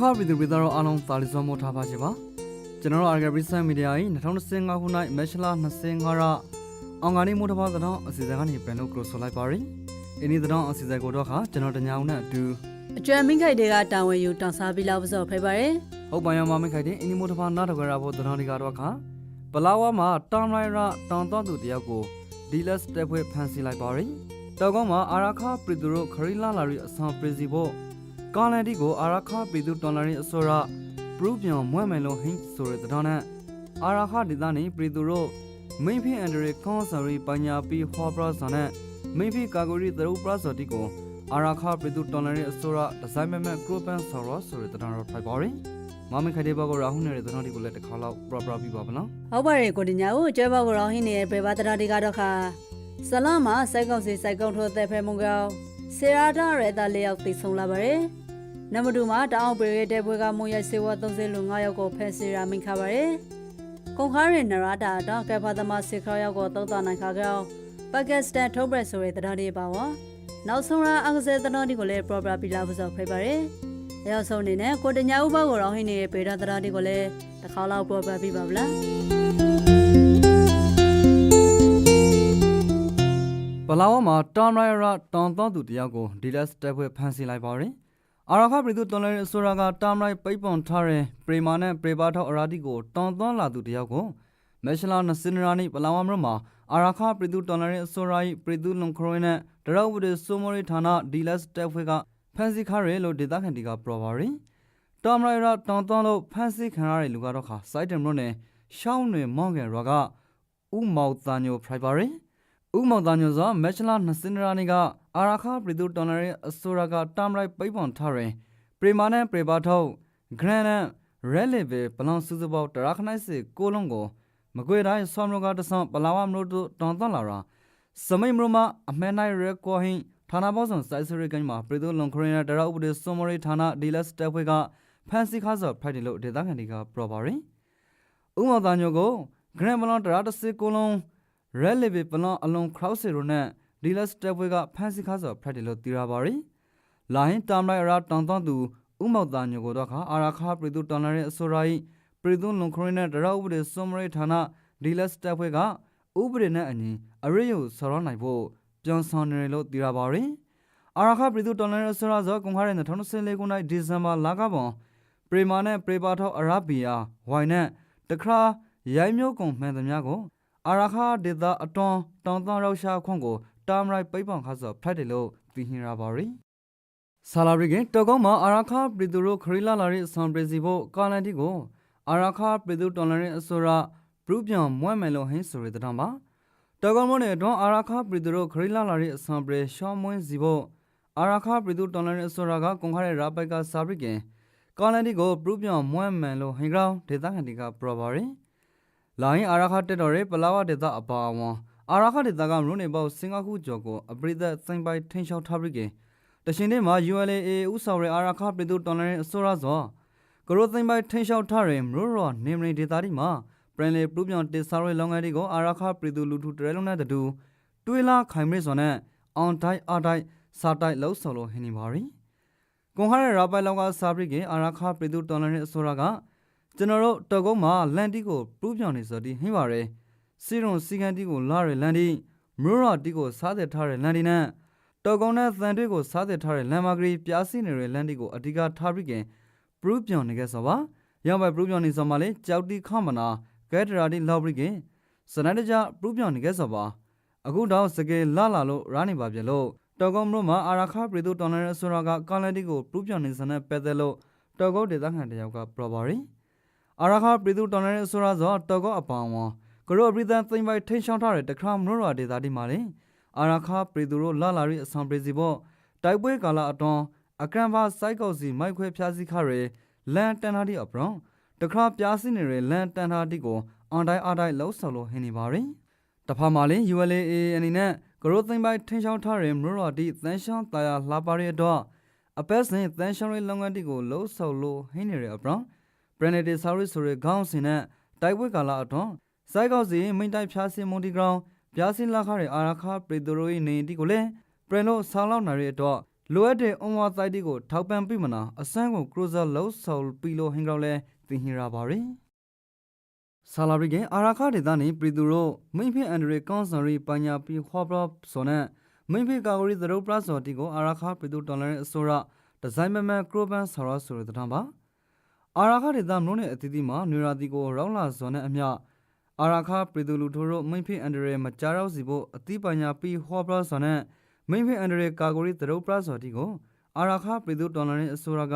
ခပြည်သူပြည်သားတို့အားလုံးသာလီစွမ်းမို့ထားပါစေပါကျွန်တော်တို့ Arga Research Media ၏2025ခုနှစ်မက်ရှလာ25ရက်အောင်ကနေမို့ထားပါတော့အစီအစဉ်ကနေပြန်လို့ close လိုက်ပါရယ်အင်းဒီတော့အစီအစဉ်ကိုတော့ခါကျွန်တော်တညာအောင်နဲ့အတူအကျွမ်းမင်းခိုက်တွေကတာဝန်ယူတောင်စားပြီးလောက်ပစောဖိပါရယ်ဟုတ်ပါရမမိတ်ခိုင်တဲ့အင်းဒီမို့ထားပါနားထောင်ကြရဖို့တတော်ဒီကတော့ခါပလာဝါမှာတောင်လိုက်ရတောင်တော့သူတယောက်ကိုဒီလက်စတက်ဖွဲ့ဖန်ဆီးလိုက်ပါရယ်တောက်ကောင်းမှာအာရခပြည်သူတို့ခရီလာလာရီအဆောင်ပြည်စီဖို့ ကာလန်ဒီကိုအာရခပြည်သူတော်လာရီအစောရပရူပြောင်မွဲ့မယ်လို့ဟင်းဆိုတဲ့တောင်းနဲ့အာရာခဒေသနေပြည်သူတို့မိန်ဖိအန်ဒရီကွန်ဆာရီပညာပီဟောပရာဆန်နဲ့မိန်ဖိကာဂိုရီသရုပ်ပရာစော်တီကိုအာရာခပြည်သူတော်လန်ရဲ့အစိုးရဒီဇိုင်းမဲမဲကရိုပန်ဆော်ရောဆိုတဲ့တောင်းတော့ထိုက်ပါရင်မမခိုင်တဲ့ဘက်ကရာဟုနေတဲ့တောင်းဒီကိုလည်းတစ်ခါလောက်ပရပရပြပါဗလားဟုတ်ပါရယ်ကိုတင်ညာကိုကျွဲဘောက်ရောဟင်းနေတဲ့ပေပါတရာဒီကတော့ခါဆလာမစိုက်ကောက်စီစိုက်ကောက်ထိုးတဲ့ဖဲမုံကောင်းစေရာဒရဲတာလေးယောက်သိဆုံးလာပါရယ် နမတူမှာတအောင်ပေရတဲ့ဘွဲကမုံရစေဝ30လူ9ယောက်ကိုဖဲစီရာမင်ခါပါရယ်ကွန်ခါရနရာတာတော့ကဲဖာသမစေခရောက်ကိုတောက်တာနိုင်ခါကောင်းပါကစ္စတန်ထုတ်ဘရက်ဆိုတဲ့တရားလေးပါဝါနောက်ဆုံးရအကစဲတရားလေးကိုလည်း proper ပြလာဖို့ဆိုဖိပါရယ်အရောက်ဆုံးအနေနဲ့ကိုတညာဥပကိုရောဟင်းနေတဲ့ပေတာတရားလေးကိုလည်းတစ်ခါလောက် proper ပြပါဗလားပလာဝမှာတောင်ရိုင်ရာတောင်တော့သူတယောက်ကိုဒီလက်စတက်ဖွဲ့ဖန်ဆီးလိုက်ပါရင် အာရာခပြည်သူတော်လန်ရဲ့အစိုးရကတာမရိုင်ပိတ်ပွန်ထားတဲ့ပရီမာနဲ့ပရီပါထောက်အရာတီကိုတောင်သွန်းလာသူတယောက်ကိုမက်ရှလာနစင်ရာနီပလာဝမ်ရမှာအာရာခပြည်သူတော်လန်ရဲ့အစိုးရ၏ပြည်သူလုံခရိုနဲ့ဒရောက်ဝဒဆိုမိုရီဌာနဒီလက်စတက်ဖွဲ့ကဖန်ဆီးခရဲလို့ဒေသခံတီကပရောပါရီတောင်ရိုင်ရာတောင်သွန်းလို့ဖန်ဆီးခံရတဲ့လူကတော့ခါစိုက်တယ်မလို့နဲ့ရှောင်းနေမောင်းငယ်ရွာကဥမောက်တန်ညိုဖရိုက်ပါရီ ဥမောက်တန်ညိုဆိုမက်ရှလာနစင်ရာနီကအာရာခပြည်သူတော်လန်ရဲ့အစိုးရကတာမရိုင်ပိတ်ပွန်ထားရင်ပရီမာနဲ့ပရီပါထောက်ဂရန်နဲ့ရဲလေဗေပလောင်စုစုပေါတရာခနိုင်စစ်ကိုလုံးကိုမကွေတိုင်းဆွမ်မကတဆန်ပလာဝမလို့တောင်းတလာရာစမိန်မရမအမဲနိုင်ရဲကိုဟင်းဌာနပေါင်းဆောင်စိုက်စရိကင်းမှာပြည်သူလုံခရင်တရဥပဒေစွန်မရီဌာနဒီလက်စတက်ဖွဲ့ကဖန်စီခါဆော့ဖိုက်တယ်လို့ဒေသခံတွေကပရောပါရင်ဥမောသားညိုကိုဂရန်ဘလွန်တရာတစစ်ကိုလုံး ရဲလီဗီပလွန်အလွန်ခရောက်စီရိုနဲ့ဒီလက်စတက်ဖွဲ့ကဖန်စီခါဆော့ဖိုက်တယ်လို့သိရပါရင်လာဟင်တမ်လိုက်ရာတောင်းတသူဥမောသားညိုကိုတော့ခါအာရာခပြည်သူတော်လန်ရဲ့အစိုးရ၏ပြည်သူလုံခရင်နဲ့တရဥပဒေစွန်မရီဌာနဒီလက်စတက်ဖွဲ့ကဥပဒေနဲ့အညီအရိယကိုဆော်ရနိုင်ဖို့ပြောင်းဆောင်နေတယ်လို့သိရပါရယ်အာရခပြည်သူတော်လှန်ရေးဆိုရဇောကွန်ခါရဲ2014ခုနှစ်ဒီဇင်ဘာလကပွန်ပရီမာနဲ့ပရီပါထောက်အရာဘီယာဝိုင်နဲ့တခါရိုင်းမျိုးကုံမှန်သမျှကို အာရခဒေတာအတွန်တောင်တန်းရောက်ရှာခွန်ကိုတာမရိုက်ပိတ်ပောင်ခါစောဖတ်တယ်လို့သိဟင်ရပါရယ်ဆာလာရီကတောကောမှာအာရခပြည်သူတို့ခရီလာလာရဲ့ဆန်ပရစီဖို့ကာလန်တီကိုအာရခပြည်သူတော်လှန်ရေးအစိုးရပရုပြောင်မွဲ့မယ်လို့ဟင်းဆိုရတဲ့တောင်ပါတော်ကောင်မနဲ့တော့အာရခပြည်သူတို့ခရီလာလာရဲ့အဆံပရရှောင်းမွင်းစီဖို့အာရခပြည်သူတော်လန်ရဲ့အစောရကကွန်ခါရဲ့ရာပိုက်ကစာပရိကင်ကော်လန်ဒီကိုပရုပြောင်မွဲ့မယ်လို့ဟင်ကောင်ဒေသခံတွေကပရပါရင် လာရင်အာရခတက်တော်ရဲ့ပလာဝဒေသအပါအဝန်အာရခဒေသကမရုံနေပေါ့စင်ကာပူကျော်ကိုအပရိသက်စိန်ပိုင်ထင်းလျှောက်ထားပရိကင်တရှင်တဲ့မှာ ULA ဥဆောင်ရဲ့အာရခပြည်သူတော်လန်ရဲ့အစောရဆိုကရိုသိန်ပိုင်ထင်းလျှောက်ထားရင်မရရောနေမနေဒေသဒီမှာပရန်လေပလူပြောင်တေဆာရဲလောင်ငယ်ဒီကိုအာရခပြည်သူလူထုတရဲလုံးနဲ့တူတွေးလာခိုင်မရစောနဲ့အောင်တိုင်းအတိုင်းစာတိုက်လှုပ်ဆော်လို့ဟင်းနေပါရီကွန်ခါရဲရာပိုင်လောင်ကစာပရိကေအာရခပြည်သူတော်လန်ရဲ့အစိုးရက ကျွန်တော်တို့တောက်ကုန်းမှာလန်တီကိုပလူပြောင်နေစောဒီဟင်းပါရဲစီရွန်စီကန်တီကိုလာရဲလန်တီမရရတီကိုစားတဲ့ထားရဲလန်တီနဲ့တောက်ကုန်းနဲ့သန်တွေးကိုစားတဲ့ထားရဲလန်မာဂရီပြားစီနေရဲလန်တီကိုအဓိကထားပရိကေပလူပြောင်နေခဲ့စောပါရောက်ပဲပလူပြောင်နေစောမှာလေကြောက်တီခမနာကဲဒရာဒီလောက်ပရိကင်စနတကြပရုပြောင်းနေခဲ့စောပါအခုတော့စကေလာလာလို့ရာနေပါပြလို့တော်ကုန်းမြို့မှာအာရခပြည်သူတော်နယ်အစိုးရကကာလန်တီကိုပရုပြောင်းနေစတဲ့ပဲတဲ့လို့တော်ကုန်းဒေသခံတယောက်ကပရပါရီ အာရခပြည်သူတော်နယ်အစိုးရဆိုတော်ကုန်းအပောင်ဝကရောပြည်သူသိမ့်ပိုက်ထိန်ရှောင်းထားတဲ့တခါမလို့ရဒေသဒီမှာလေအာရခပြည်သူတို့လာလာရီအဆောင်ပြည်စီဖို့တိုက်ပွဲကာလအတွန်းအကရန်ဘာစိုက်ကောက်စီမိုက်ခွဲဖျားစီခရဲလန်တန်နာဒီအပရောတခါပြားစီနေတဲ့လန်တန်နာဒီကိုအွန်တိုင်းအားတိုင်းလှုပ်ဆောင်လို့ဟင်းနေပါရင်တဖာမှလည်း ULA အနေနဲ့ဂရိုသိမ့်ပိုင်ထင်းချောင်းထားတဲ့မရတော်ဒီသန်းရှောင်းတာယာလှပါရဲ့တော့အပက်စင်သန်းရှောင်းရဲ့လုပ်ငန်းတီကိုလှုပ်ဆောင်လို့ဟင်းနေရအပရောဘ ရန်နတီဆာရီဆိုတဲ့ခေါင်းစင်နဲ့တိုက်ပွဲကာလအတွန်းစိုက်ကောက်စီမိန်တိုက်ဖျားစင်မွန်တီဂရောင်းပြားစင်လာခါရဲ့အာရခပရီတိုရိုရဲ့နေတီကိုလည်းပရန်လို့ဆောင်းလောက်နာရဲ့တော့လိုအပ်တဲ့အွန်ဝါတိုက်တီကိုထောက်ပံ့ပြီးမနာအစမ်းကိုကရိုဇာလောက်ဆော်ပြီးလို့ဟင်ကောင်လဲတင်ဟင်ရပါရယ်ဆာလာဘရီကအာရာခဒေသနေပရီသူတို့မိန်ဖိအန်ဒရီကွန်ဆန်ရီပညာပီခွာဘရဆိုနဲ့မိန်ဖိကာဂရီသရုပ်ပရစော်တီကိုအာရာခပရီသူတော်လန်အစိုးရဒီဇိုင်းမမန်ကရိုဘန်ဆာရာဆိုတဲ့တံပါ အာရာခဒေသမလို့နဲ့အတီးတီမှာနူရာတီကိုရောင်းလာစော်နဲ့အမျှအာရာခပရီသူလူထိုးတို့မိန်ဖိအန်ဒရီမကြားရောက်စီဖို့အတိပညာပီခွာဘရဆိုနဲ့မိန်ဖိအန်ဒရီကာဂရီသရုပ်ပရစော်တီကိုအာရာခပရီသူတော်လန်အစိုးရက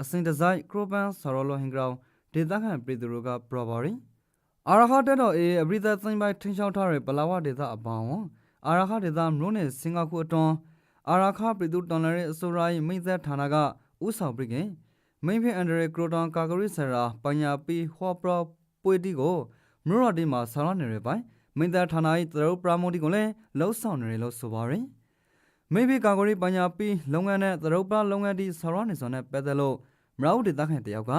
အစင်ဒီဇိုင်းကရိုဘန်ဆာရာလိုဟင်ကောင်ဒေသခံပရီသူတို့ကပရပါရီအာရခတက်တော်အေအပရိသတ်သိမ့်ပိုက်ထင်းချောက်ထားတဲ့ပလာဝဒေသအပေါင်းအာရခဒေသမြို့နယ်စင်ကာပူအတွန်းအာရခပြည်သူတော်လှန်ရေးအစိုးရ၏မိသက်ဌာနကဥဆောင်ပြီးခင် မိဖင်အန်ဒရီကရိုတန်ကာဂရီဆရာပညာပီဟောပရပွေတီကိုမြို့တော်ဒီမှာဆောင်းနေရပိုင်းမိသက်ဌာန၏သရုပ်ပရမိုတီကိုလည်းလှုပ်ဆောင်နေတယ်လို့ဆိုပါရယ်မိဖင်ကာဂရီပညာပီလုပ်ငန်းနဲ့သရုပ်ပရလုပ်ငန်းဒီဆောင်းနေစွာနဲ့ပတ်သက်လို့မရဝဒေသခံတယောက်က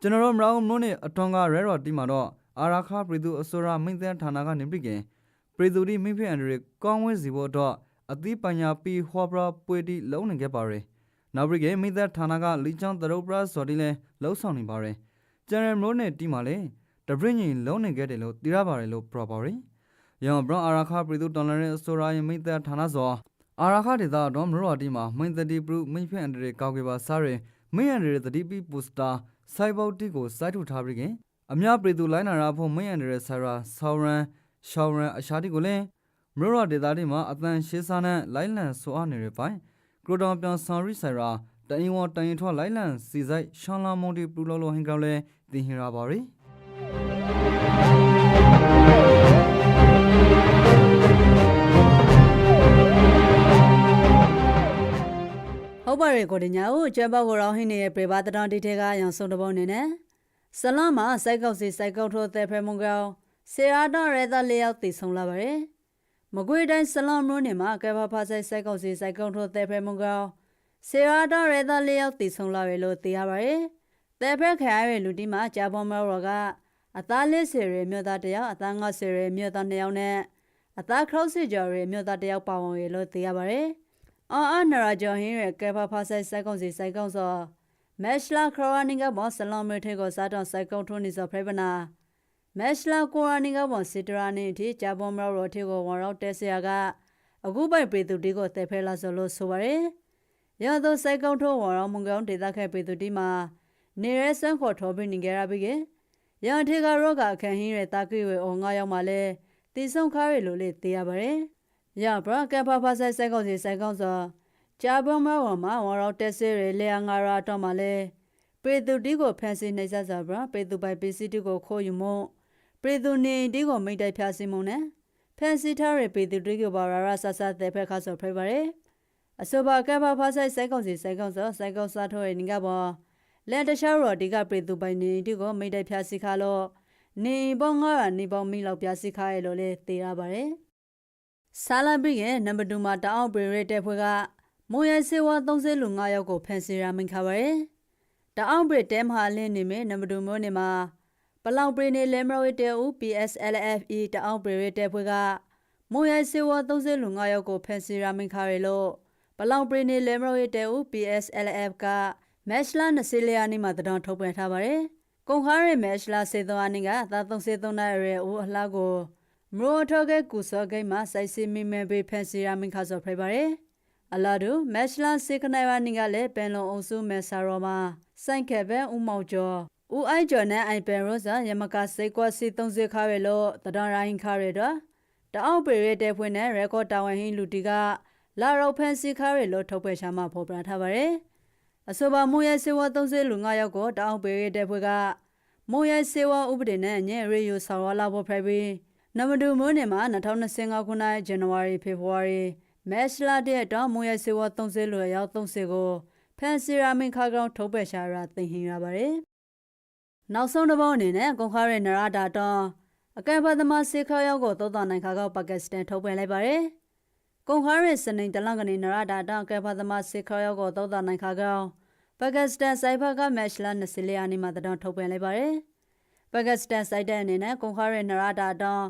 ကျွန်တော်တို့မရဝမြို့နယ်အတွန်းကရဲတော်ဒီမှာတော့အာရာခပရိသူအစိုးရမိသက်ဌာနကနေပြည်ကင်ပရိသူဒီမိဖက်အန်ဒရီကောင်းဝဲစီဖို့တော့အသီးပညာပီဟောပရာပွေတီလုံးနေခဲ့ပါရယ် နောက်ပြည်ကမိသက်ဌာနကလီချောင်းတရုပ်ပရာစော်တီလဲလှုပ်ဆောင်နေပါရယ်ကျန်ရမိုးနဲ့တီမာလဲတပရင်းကြီးလုံးနေခဲ့တယ်လို့သိရပါတယ်လို့ပြောပါရယ်ရောင်ဘရအာရာခပရိသူတော်လန်ရဲ့အစိုးရရဲ့မိသက်ဌာနစောအာရာခဒေတာတော့မရော်တီမှာမိသက်တီပရုမိဖက်အန်ဒရီကောက်ကေပါစားရယ်မိအန်ဒရီတတိပီပူစတာစိုက်ဘောက်တီကိုစိုက်ထုတ်ထားပြီးကင်အမြပရိသူလိုင်းနာရာဖို့မင်းရန်တဲ့ဆရာဆောင်းရန်ရှောင်းရန်အရှာတိကိုလည်းမရရဒေတာတွေမှာအတန်ရှေးစားနဲ့လိုင်းလန်ဆိုအားနေတဲ့ပိုင်းက ရိုတောင်ပြန်ဆောင်ရိဆရာတအင်ဝတန်ရင်ထွားလိုင်းလန်စီဆိုင်ရှောင်းလာမုန်တီပလူလောလောဟင်ကောင်းလဲတင်ဟင်ရာပါရီဟုတ်ပါရဲ့ကိုတညာကိုကျဲပေါက်ကိုရောင်းဟင်းနေတဲ့ပြေပါတတော်တီထဲကရောင်စုံတပုံနေနဲ့ဆလမ်မှာစိုက်ကောက်စီစိုက်ကောက်ထိုးတဲ့ဖဲမုံကောင်ဆေရာတော်ရဲသားလေးယောက်တည်ဆုံလာပါတယ် မကွေးတိုင်းဆလမ်မြို့နယ်မှာကဲပါဖာဆိုင်စိုက်ကောက်စီစိုက်ကောက်ထိုးတဲ့ဖဲမုံကောင်ဆေရာတော်ရဲသားလေးယောက်တည်ဆုံလာရလို့သိရပါတယ်တဲ့ဖဲခရရဲ့လူတီမှာဂျာပေါ်မော်ကအသားလေးဆယ်ရမြို့သားတယောက်အသားငါဆယ်ရမြို့သားနှစ်ယောက်နဲ့အသားခရုတ်စစ်ကျော်ရမြို့သားတယောက်ပါဝင်ရလို့သိရပါတယ်အာအနရာဂျော်ဟင်းရဲ့ကဲဖာဖာဆိုင်စိုက်ကောင်စီစိုက်ကောင်စောမက်ရှလာခရိုနီကဘောဆလောမေထေကိုစားတော့စိုက်ကောင်ထုံးနေစောဖရပနာ မက်ရှလာကိုရာနီကဘောစစ်တရာနေတီဂျာဘွန်မရောထေကိုဝရောတက်ဆရာကအခုပိုက်ပေသူတီကိုတဲဖဲလာဆိုလို့ဆိုပါရယ်ရသောစိုက်ကောင်ထုံးဝရောမုံကောင်ဒေသခဲပေသူတီမှာနေရဲစန်းခေါ်ထောပြီးနေကြရပြီကရန်ထေကရောကအခန့်ဟင်းရဲ့တာကိဝေအောငါရောက်မှလဲတီဆုံခါရလို့လေသိရပါရယ်ရဘရကဖဖဆိုင်ဆိုင်ကောင်းစီဆိုင်ကောင်းစောဂျာဘုံမဝမဝရောတက်ဆဲရလေငါရာတော့မလဲပေသူတီကိုဖန်စီနေစားစားဘရပေသူပိုင်ပစ္စည်းတီကိုခိုးယူမို့ ပေသူနေတီကိုမိတ်တိုက်ဖျားစီမုံနဲ့ဖန်စီထားရပေသူတီကိုဘာရာဆဆတဲ့ဖက်ခါဆိုဖဲပါရယ်အဆိုပါကဖဖဆိုင်ဆိုင်ကောင်းစီဆိုင်ကောင်းစောဆိုင်ကောင်းစားထိုးရနေကဘောလက်တခြားရော်ဒီကပေသူပိုင်နေတီကိုမိတ်တိုက်ဖျားစီခါလို့နေပေါင်းငါရနေပေါင်းမိလောက်ပြားစီခါရလို့လေသိရပါရယ်ဆာလာဘီရဲ့နံပါတ်2မှာတအောင်ပရိရတဲ့ဖွဲ့ကမိုးရဲစေဝါ30လူ9ယောက်ကိုဖမ်းဆီးရမိန်ခါပါရယ်တအောင်ပရိတဲမဟာလင်းနေမယ်နံပါတ်2မျိုးနေမှာ ပလောင်ပရိနေလဲမရဝဲတဲ့ဦး PSLFE တအောင်ပရိရတဲ့ဖွဲ့ကမိုးရဲစေဝါ30လူ9ယောက်ကိုဖမ်းဆီးရမိန်ခါရယ်လို့ပလောင်ပရိနေလဲမရဝဲတဲ့ဦး PSLF ကမက်ရှလာ20လျာနေမှာတတော်ထုတ်ပြန်ထားပါရယ်ကုန်ခါရဲမက်ရှလာစေသောအနည်းကသာ33နာရီဦးအလှကိုမရိုထောကဲကူစောဂိမ်းမှာစိုက်စီမီမဲဘေဖန်စီရာမင်ခါစောဖိုက်ပါရယ်အလာဒူမက်ရှလာစေခနိုင်ဝနီကလည်းပန်လုံအောင်စုမဲဆာရောမှာစိုင့်ခဲဘဲဦးမောင်ကျော် ဦးအိုက်ကျော်နဲ့အိုင်ပန်ရောစာယမကစိတ်ကွာစီ30ခါရလို့တဒရိုင်းခါရတော့တအောက်ပေရတဲ့ဖွင့်နဲ့ရက်ကော့တာဝန်ဟင်းလူတီကလာရောက်ဖန်စီခါရလို့ထုတ်ပွဲချမှာဖော်ပြထားပါရယ်အဆိုပါမိုးရဲစေဝ30လူ9ယောက်ကိုတအောက်ပေရတဲ့ဖွင့်ကမိုးရဲစေဝဥပဒေနဲ့ညရေယူဆောင်ရလာဖို့ဖိုက်ပြီးနံပါတ်2မိုးနေမှာ2025ခုနှစ်ဇန်နဝါရီဖေဖော်ဝါရီမက်စလာတဲ့တော့မိုးရစေဝ30လွယ်ရောက်30ကိုဖန်စီရာမင်ခါကောင်ထုတ်ပယ်ရှာရာတင်ဟင်ရပါတယ်။ နောက်ဆုံးတစ်ပုတ်အနေနဲ့ကွန်ခါရဲနရာတာတော့အကဲပတ်သမားစေခါရောက်ကိုသောတာနိုင်ခါကောက်ပါကစ္စတန်ထုတ်ပယ်လိုက်ပါတယ်။ကွန်ခါရဲစနေတလန်ကနေနရာတာတော့အကဲပတ်သမားစေခါရောက်ကိုသောတာနိုင်ခါကောက်ပါကစ္စတန်စိုက်ဖက်ကမက်ရှလာ20လျာနေမှာတတော်ထုတ်ပယ်လိုက်ပါတယ်။ပါကစ္စတန်စိုက်တဲ့အနေနဲ့ကွန်ခါရဲနရာတာတော့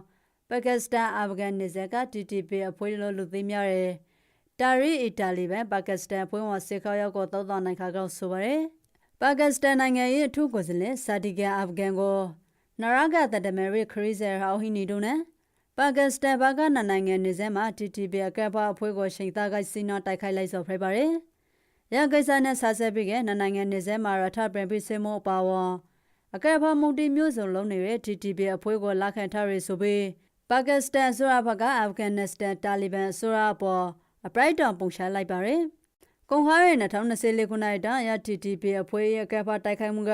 ပါကစ္စတန်အာဖဂန်နစ္စက TTP အဖွဲ့လိုလူသိများတဲ့တာရီအီတာလီပဲပါကစ္စတန်ဖွဲ့ဝင်စစ်ခေါရောက်ကိုတောက်တော့နိုင်ခါကောက်ဆိုပါရယ် ပါကစ္စတန်နိုင်ငံရဲ့အထူးကိုယ်စားလှယ်စာဒီကန်အာဖဂန်ကိုနရဂတ်တမရီခရီဇာဟောဟီနီတို့နဲ့ပါကစ္စတန်ဘာကနနိုင်ငံနေစဲမှာ TTP အကပ်ပါအဖွဲ့ကိုချိန်သားကစီနောတိုက်ခိုက်လိုက်ဆိုဖိပါရယ်ရကိစ္စနဲ့ဆာဆက်ပြီးကနနိုင်ငံနေစဲမှာရထပရင်ပိစေမောပါဝအကပ်ပါမုန်တီမျိုးစုံလုံးနေတဲ့ TTP အဖွဲ့ကိုလက်ခံထားရဆိုပြီးပါကစ္စတန်ဆိုရဘကအာဖဂန်နစ္စတန်တာလီဘန်ဆိုရပေါ်အပရိုက်တောင်ပုံရှာလိုက်ပါရယ် ကွန်ဟာရဲ့2024ခုနှစ်တန်းရ TTP အဖွဲ့ရဲ့ကပ်ပါတိုက်ခိုက်မှုက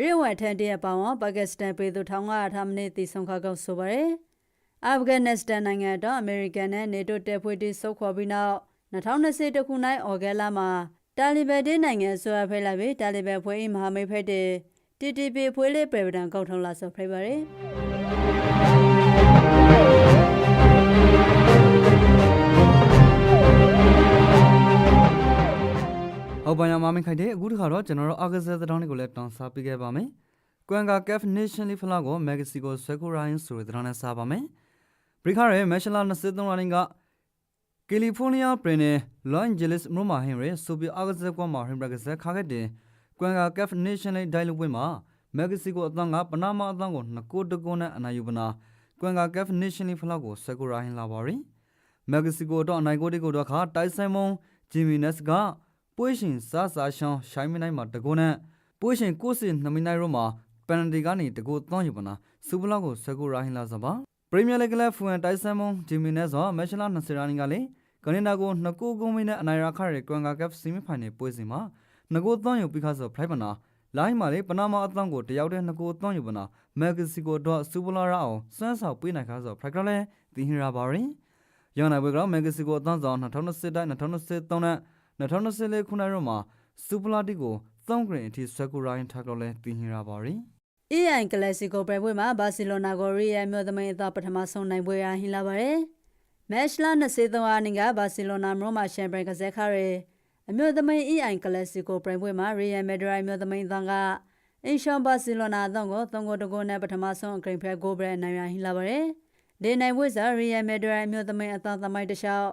ရေဝတ်ထန်တဲ့ပောင်ပါကစ္စတန်ပြည်သူထောင်ကထားမနေတည်ဆုံခါကောက်ဆိုပါရယ်အာဖဂန်နစ္စတန်နိုင်ငံတော့အမေရိကန်နဲ့နေတိုတပ်ဖွဲ့တွေဆုတ်ခွာပြီးနောက်2020ခုနှစ်ဩဂတ်လမှာတာလီဘန်တဲ့နိုင်ငံဆိုရဖဲလာပြီးတာလီဘန်ဖွဲ့၏မဟာမိတ်ဖက်တဲ့ TTP ဖွဲ့လေးပြည်ပဒံကောက်ထုံးလာဆိုဖိပါရယ် ဟုတ်ပါရမမင်းခိုင်တဲ့အခုတခါတော့ကျွန်တော်တို့အာဂဇက်သတင်းတွေကိုလည်းတောင်းစားပေးခဲ့ပါမယ်ကွမ်ကာကက်ဖ်နေရှင်လီဖလာကိုမက္ကဆီကိုဆွဲကိုရိုင်းဆိုတဲ့သတင်းနဲ့စားပါမယ်ဘရိခါရဲ့မက်ရှလာ23ရက်နေ့ကကယ်လီဖိုးနီးယားပြည်နယ်လော့အန်ဂျလိစ်မြို့မှာဟင်ရဲဆိုပြီးအာဂဇက်ကွမ်မှာဟင်ဘရကဇက်ခါခဲ့တဲ့ကွမ်ကာကက်ဖ်နေရှင်လီဒိုင်လူပွဲမှာမက္ကဆီကိုအသံကပနာမအသံကိုနှစ်ကိုတကုန်းနဲ့အနိုင်ယူပနာကွမ်ကာကက်ဖ်နေရှင်လီဖလာကိုဆွဲကိုရိုင်းလာပါရီမက္ကဆီကိုတော့အနိုင်ကိုတိကိုတော့ခါတိုက်ဆိုင်မုံဂျီမီနက်စ်က ပွေးရှင်စားစားရှောင်းရှိုင်းမနိုင်မှာတကုန်းနဲ့ပွေးရှင်ကိုစင်နမီနိုင်ရောမှာပန်နတီကနေတကူသွန်းယူပနာစူပလောက်ကိုဆကူရာဟင်လာစပါပရီးမီယာလိဂ်ကလပ်ဖူအန်တိုက်ဆန်မွန်ဂျီမီနဲဇောမက်ရှလာ20ရာနီကလေကနေဒါကိုနှစ်ကိုကုန်းမင်းနဲ့အနိုင်ရာခရဲကွမ်ကာကပ်ဆီမီဖိုင်နယ်ပွဲစဉ်မှာနှစ်ကိုသွန်းယူပြီးခါဆိုဖလိုက်ပနာလိုင်းမှာလေပနာမအသန်းကိုတယောက်တည်းနှစ်ကိုသွန်းယူပနာမက္ကဆီကိုတော့စူပလာရာအောင်စွမ်းဆောင်ပေးနိုင်ခါဆိုဖလိုက်ကလည်းတီဟင်ရာပါရင်ရန်နိုင်ပွဲကမက္ကဆီကိုအသန်းဆောင်2020တိုင်း2023နဲ့ 2024ခုနှစ်ရောမှာစူပလာတီကို3ဂရင်းအထိဆွဲကူရိုင်းထားကြလဲတင်ဟင်ရပါရီ EI Clasico ပြပွဲမှာဘာစီလိုနာကိုရီယာမြို့သမိန်အသပထမဆုံးနိုင်ပွဲရဟင်လာပါတယ်။မက်ရှလာ23အားနင်ကဘာစီလိုနာမြို့မှာရှန်ပန်ကစားခရဲအမြို့သမိန် EI Clasico ပြပွဲမှာရီယာမက်ဒရိုင်မြို့သမိန်သံကအင်ရှန်ဘာစီလိုနာအသံကို3ဂိုးတကိုးနဲ့ပထမဆုံးအဂရိန်ဖက်ဂိုးဘရနိုင်ရဟင်လာပါတယ်။ဒီနိုင်ပွဲစားရီယာမက်ဒရိုင်မြို့သမိန်အသံသမိုင်းတခြား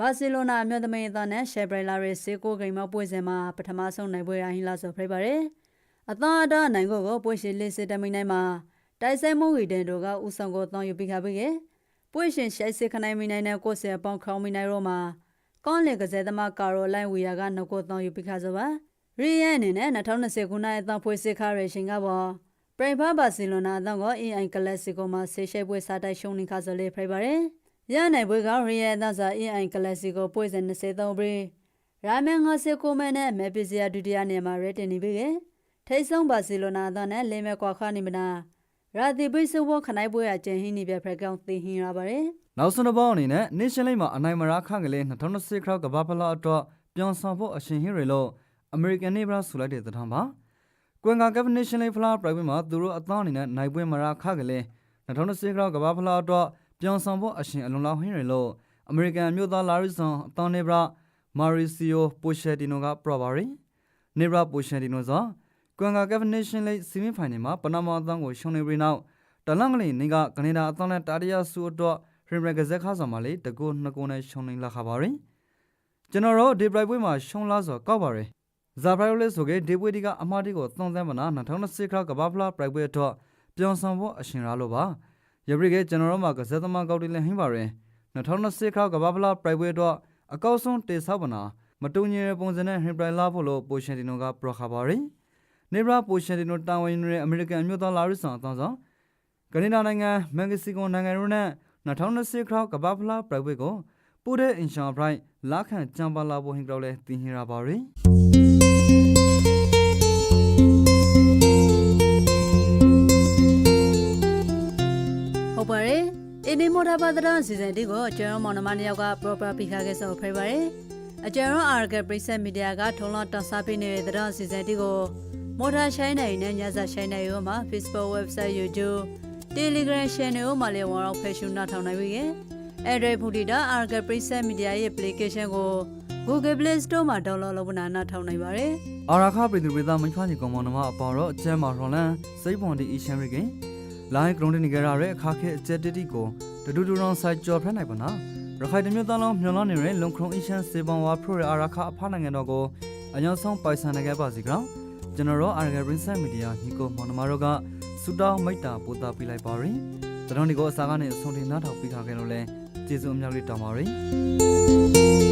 ဘာစီလိုနာမြို့သမိန်အသံနဲ့ရှယ်ဘရလာရီစေကိုဂိမ်းမပွဲစဉ်မှာပထမဆုံးနိုင်ပွဲရဟင်လာဆိုဖိပါတယ်။အသာအတာနိုင်ကိုကိုပွေရှင်လေးစစ်တမိန်နိုင်မှာတိုက်ဆိုင်မှုဝီတန်တို့ကဥဆောင်ကိုတောင်းယူပြီးခါပြီးခဲ့ပွေရှင်ရှိုက်စစ်ခနိုင်မိနိုင်တဲ့ကိုဆယ်ပေါင်းခေါင်းမိနိုင်ရောမှာကောင်းလေကစားသမားကာရိုလိုင်းဝီယာကနှုတ်ကိုတောင်းယူပြီးခါဆိုပါရီယန်အနေနဲ့2020ခုနှစ်အသဖွေးစစ်ခရရှင်ကပေါ်ပရိဖာဘာစီလိုနာအသကို EI ကလပ်စီကိုမှာဆေးရှိုက်ပွဲစားတိုက်ရှုံးနေခါဆိုလေဖိပါတယ် ရနိုင်ပွဲကရီယန်အသစာ EI ကလပ်စီကိုပွဲစဉ်23ပြီးရာမန်ငါစစ်ကိုမဲနဲ့မဲပစ္စည်းဒုတိယနေမှာရဲတင်နေပြီခဲ့ထိတ်ဆုံးဘာစီလိုနာသားနဲ့လင်းမဲ့ကွာခါနေမနာရာသီပိစုဘောခနိုင်ပွဲအကျဉ်ဟင်းနေပြဖက်ကောင်သိဟင်းရပါတယ်နောက်ဆုံးတစ်ပေါက်အနေနဲ့ Nation League မှာအနိုင်မရာခန့်ကလေး2020ခရောက်ကဘာဖလာအတွက်ပြောင်းဆောင်ဖို့အရှင်ဟီရီလို့ American နေဘရာဆူလိုက်တဲ့သတင်းပါကွန်ကာကပ် Nation League ဖလာ private မှာသူတို့အသောအနေနဲ့နိုင်ပွဲမရာခန့်ကလေး2020ခရောက်ကဘာဖလာအတွက် ပြောင်းဆောင်ဖို့အရှင်အလွန်လောက်ဟင်းရီလို့ American မြို့သားလာရီဆွန်အသောနေဘရာမာရီစီယိုပိုရှယ်တီနိုကပရပါရီနေဘရာပိုရှယ်တီနိုဆိုကွမ်ကာကက်ဖ်နေရှင်လိဆီမီဖိုင်နယ်မှာပနာမာအသံကိုရှုံနေပြီးနောက်တလန်ကလေးနေကကနေဒါအသံနဲ့တာရီယာဆူတော့ဟရင်ရကဇက်ခါဆောင်မှာလေတကူနှစ်ကူနဲ့ရှုံနေလာခါပါရင်ကျွန်တော်တို့ဒီပရိုက်ပွဲမှာရှုံလာဆိုကောက်ပါရယ်ဇာပရိုလေးဆိုကေဒီပွဲဒီကအမှားတီကိုသုံးသမ်းမနာ2020ခါကဘာဖလာပရိုက်ပွဲတော့ပြောင်းဆောင်ဖို့အရှင်ရလို့ပါ ယပရိကေကျွန်တော်တို့မှာကဇက်သမားကောက်တီလည်းဟင်းပါရယ်2020ခါကဘာဖလာပရိုက်ပွဲတော့အကောက်ဆုံးတေဆောက်ပနာမတူညီတဲ့ပုံစံနဲ့ဟင်ပရိုင်လာဖို့လို့ပိုရှင်တီနိုကပရခါပါရယ်နေဘရာပိုရှင်တီနိုတာဝန်ရဲ့အမေရိကန်အမျိုးသားလာရစ်ဆောင်အသောဆောင်ကနေဒါနိုင်ငံမက္ကဆီကိုနိုင်ငံတို့နဲ့2020ခရောက်ကဘာဖလာပရိုက်ဝေကိုပို့တဲ့အင်ရှောင်းဘရိုက်လာခန့်ကြံပါလာဖို့ဟင်ကြောက်လဲတင်ဟင်ရပါရီဟု င်းဒီမိုတာပါဒရာစီဇန်တီကိုကျွန်တော်မောင်နှမနှစ်ယောက်က proper ပြီးခါခဲ့ဆိုဖိပါတယ်အကျဉ်းရောအာဂတ်ပရိဆက်မီဒီယာကထုံးလောက်တောက်စားပေးနေတဲ့ဒရာစီဇန်တီကိုမော်တာရှိုင်းနိုင်နဲ့ညစာရှိုင်းနိုင်ရောမှာ Facebook website YouTube Telegram channel မှာလည်းဝေါတော့ဖက်ရှင်နာထောင်နိုင်ပြီရဲ့အဲ့ဒီဖူတီတာအာဂတ်ပရိဆက်မီဒီယာရဲ့ application ကို Google Play Store မှာ download လုပ်ဖို့နာနာထောင်နိုင်ပါတယ်အာရာခပြည်သူပြည်သားမိဖားကြီးကောင်မောင်နှမအပေါ်တော့အကျဲမှာရော်လန်စိတ်ပွန်ဒီအီရှန်ရီကင်လိုင်းဂရုံးတင်နေကြရတဲ့အခါခဲအကျက်တတိကို တတူတူရောင်ဆိုင်ကြော်ဖက်နိုင်ပါနာရခိုင်တမျိုးသားလုံးမျောလန်းနေတဲ့လုံခရုံအရှန်စေပန်ဝါဖရိုရအာရခအဖနိုင်ငံတော်ကိုအညောင်းဆုံးပိုင်ဆိုင်နိုင်ခဲ့ပါစီကြောင်းကျွန်တော်တို့အာရဂရင်ဆက်မီဒီယာညီကိုမောင်နှမတို့ကစူတောင်းမိတ္တာပို့တာပေးလိုက်ပါရယ်ကျွန်တော်ဒီကိုအစားကနေအဆုံးထိနားထောင်ပြီးခါခဲ့လို့လဲကျေးဇူးအများကြီးတောင်းပါရယ်